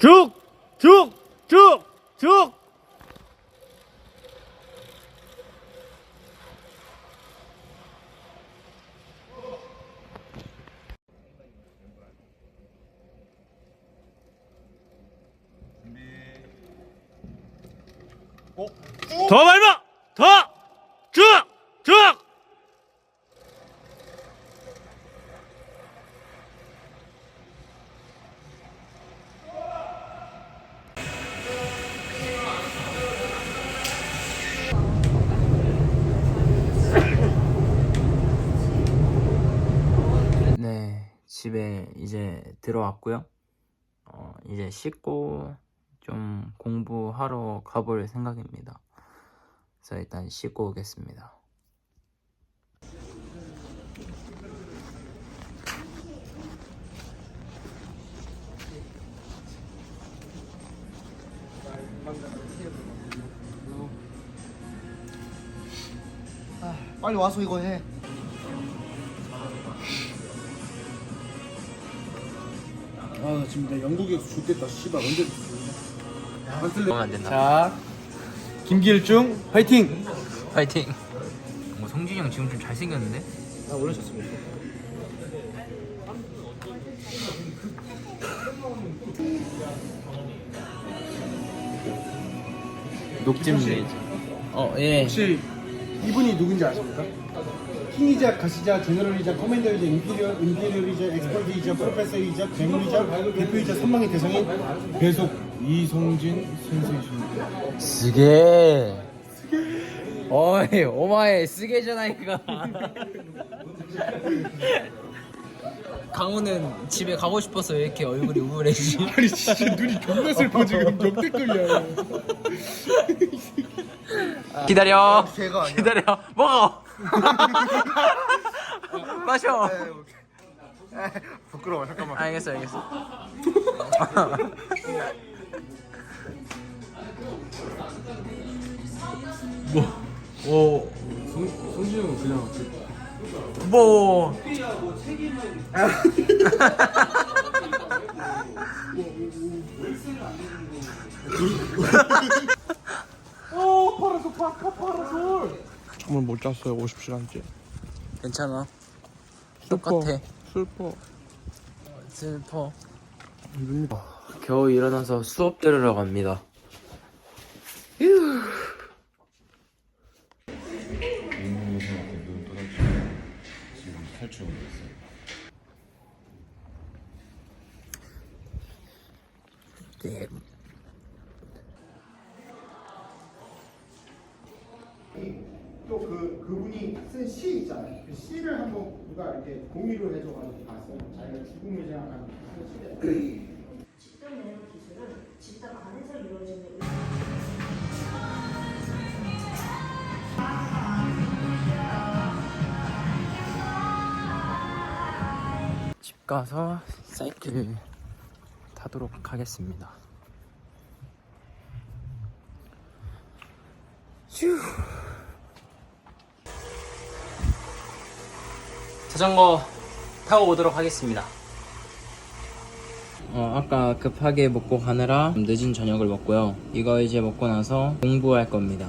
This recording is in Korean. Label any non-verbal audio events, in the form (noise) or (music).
쭉! 쭉! 쭉! 쭉! 더 밟아! 더! 집에 이제 들어왔고요. 어, 이제 씻고 좀 공부하러 가볼 생각입니다. 그래서 일단 씻고 오겠습니다. 빨리 와서 이거 해. 아, 나 지금 내 영국에서 죽겠다. 씨발 언제 안 된다. 자, 김길중 화이팅. 파이팅! 뭐 성진이 형 지금 좀 잘생겼는데? 나 원래 졌습니다. 녹즙 레이즈. 어, 예. 혹시 이분이 누군지 아십니까? 킹이자 가시자 제너럴이자 커맨더이자 임피리얼 임피리얼이자 엑스퍼트이자 프로페서이자 괴물이자 대표이자 선망의 대상인 배속 이성진 선생이십니다. 쓰게. 어이, 오마에 쓰게잖아, 이거. 강호는 집에 가고 싶어서 왜 이렇게 얼굴이 우울해지? 아니 진짜 눈이 존나 슬퍼 지금 역대급이야. (laughs) 기다려. 기다려. 먹어. (laughs) 마셔. 부끄러워 잠깐만. 알겠어, 알겠어. (laughs) 어 성진 형은 그냥 뭐. (laughs) 잤어요 50시간째. 괜찮아. 똑같아. 슬퍼. 슬퍼. 눈이 겨우 일어나서 수업 들으러 갑니다. 네. 또 그 그분이 쓴 시 있잖아요. 그 시를 한번 누가 이렇게 공유를 해줘가지고 봤어요. 자기가 죽음을 생각하는 그 시를. 집단 매너 기술은 집단 안에서 이루어지는 집 가서 사이클 타도록 하겠습니다. 휴. 자전거 타고 오도록 하겠습니다. 어, 아까 급하게 먹고 가느라 좀 늦은 저녁을 먹고요. 이거 이제 먹고 나서 공부할 겁니다.